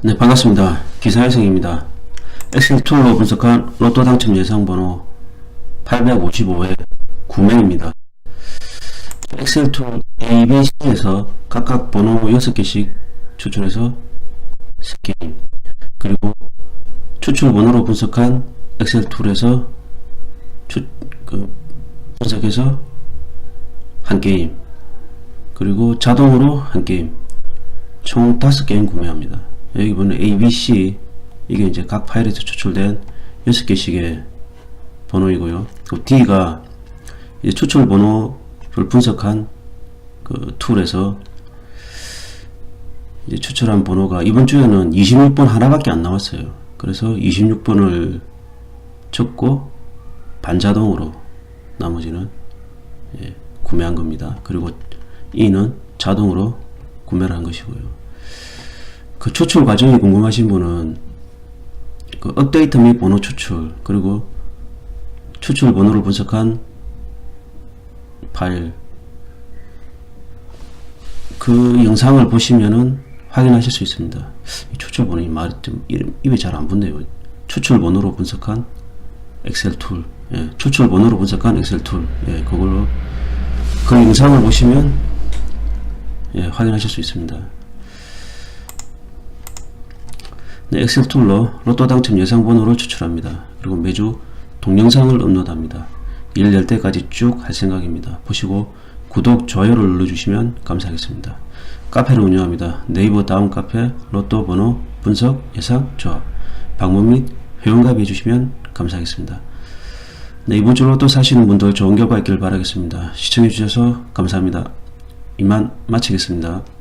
네, 반갑습니다. 기사회생입니다. 엑셀 툴로 분석한 로또 당첨 예상 번호 855회 9명입니다. 엑셀 툴 A, B, C에서 각각 번호 6개씩 추출해서 3게임 그리고 추출 번호로 분석한 엑셀 툴에서 추, 그 분석해서 한 게임 그리고 자동으로 한 게임 총 5게임 구매합니다. 여기 보면 A, B, C 이게 이제 각 파일에서 추출된 6개씩의 번호이고요. 그 D가 추출 번호를 분석한 그 툴에서 이제 추출한 번호가 이번 주에는 26번 하나밖에 안 나왔어요. 그래서 26번을 적고 반자동으로 나머지는 예, 구매한 겁니다. 그리고 E는 자동으로 구매를 한 것이고요. 그 추출 과정이 궁금하신 분은 그 업데이트 및 번호 추출 그리고 추출 번호를 분석한 파일 그 영상을 보시면은 확인하실 수 있습니다. 이 추출 번호 이 말이 좀 입에 잘 안 붙네요. 추출 번호로 분석한 엑셀 툴, 예, 추출 번호로 분석한 엑셀 툴, 예, 그걸로 그 영상을 보시면 예, 확인하실 수 있습니다. 네, 엑셀 툴로 로또 당첨 예상 번호를 추출합니다. 그리고 매주 동영상을 업로드합니다. 일 열 때까지 쭉 할 생각입니다. 보시고 구독, 좋아요를 눌러주시면 감사하겠습니다. 카페를 운영합니다. 네이버 다운 카페 로또 번호 분석 예상 조합 방문 및 회원가입 해주시면 감사하겠습니다. 네, 이번 주 로또 사시는 분들 좋은 결과 있기를 바라겠습니다. 시청해주셔서 감사합니다. 이만 마치겠습니다.